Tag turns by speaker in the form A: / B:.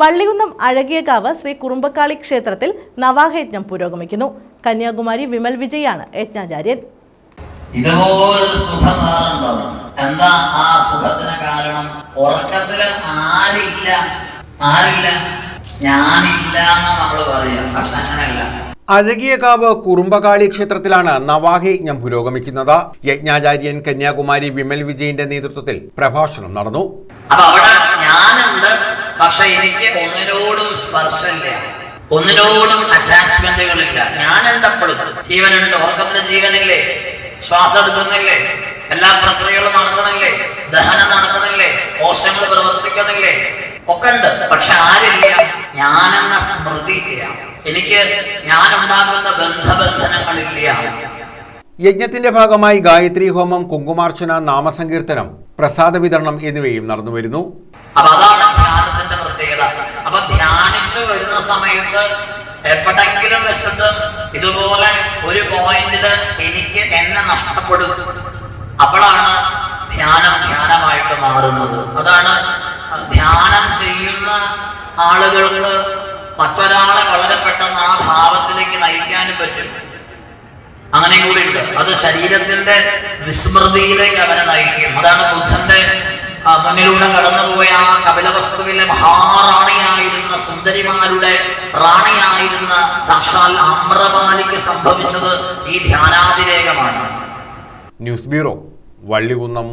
A: വള്ളികുന്നം അഴകിയകാവ് ശ്രീ കുറുമ്പക്കാളി ക്ഷേത്രത്തിൽ നവാഹയജ്ഞം പുരോഗമിക്കുന്നു. കന്യാകുമാരി വിമൽ വിജയാണ് യജ്ഞാചാര്യൻ.
B: ഇതുപോലെ സുഖം എന്താ ആ സുഖത്തിന് കാരണം? ഉറക്കത്തിൽ ആരില്ല. ആരില്ല? ഞാനില്ല എന്ന് നമ്മൾ പറയാം പക്ഷെ അങ്ങനെയല്ല.
C: അഴകിയകാവ് കുറുമ്പകാളി ക്ഷേത്രത്തിലാണ് നവാഹയജ്ഞം പുരോഗമിക്കുന്നത്. യജ്ഞാചാര്യൻ കന്യാകുമാരി വിമൽ വിജയന്റെ നേതൃത്വത്തിൽ പ്രഭാഷണം നടന്നു.
B: അപ്പൊ അവിടെ പക്ഷെ എനിക്ക് ഒന്നിനോടും സ്പർശമില്ല. ഒന്നിനോടും അറ്റാച്ച്മെന്റുകളില്ല ഞാൻ എപ്പോഴും ജീവനുണ്ട്. ഉറക്കത്തിന് ജീവനില്ലേ? ശ്വാസം എടുക്കുന്നില്ലേ? എല്ലാ പ്രക്രിയകളും നടക്കണില്ലേ? ദഹനം നടക്കണില്ലേ? കോശങ്ങൾ പ്രവർത്തിക്കണില്ലേ? ഒക്കെ ഉണ്ട് പക്ഷെ ആരില്ല? ഞാനെന്ന സ്മൃതി ഇല്ല. എനിക്ക് ഞാൻ ഉണ്ടാക്കുന്ന ബന്ധബന്ധനങ്ങളില്ല.
C: യജ്ഞത്തിന്റെ ഭാഗമായി ഗായത്രി ഹോമം കുങ്കുമാർച്ചന നാമസങ്കീർത്തനം പ്രസാദ വിതരണം എന്നിവയും നടന്നുവരുന്നു.
B: അപ്പൊ അതാണ് പ്രത്യേകത. അപ്പൊ ധ്യാനിച്ചു വരുന്ന സമയത്ത് എപ്പോഴെങ്കിലും വെച്ചിട്ട് ഇതുപോലെ ഒരു പോയിന്റിൽ എനിക്ക് എന്നെ നഷ്ടപ്പെടും. അപ്പോഴാണ് ധ്യാനം ധ്യാനമായിട്ട് മാറുന്നത്. അതാണ് ധ്യാനം ചെയ്യുന്ന ആളുകൾക്ക് മറ്റൊരാളെ വളരെ പെട്ടെന്ന് ആ ഭാവത്തിലേക്ക് നയിക്കാനും പറ്റും. അങ്ങനെ കൂടി ഉണ്ട്. അത് ശരീരത്തിന്റെ വിസ്മൃതിയിലേക്ക് അവനെ നയിക്കും. അതാണ് ബുദ്ധന്റെ മുന്നിലൂടെ കടന്നുപോയ ആ കപിലവസ്തുവിലെ മഹാറാണിയായിരുന്ന സുന്ദരിമാരുടെ റാണിയായിരുന്ന സാക്ഷാൽ അമ്രപാലിക്ക് സംഭവിച്ചത് ഈ ധ്യാനാതിരേകമാണ്.
C: News bureau Vallikunnam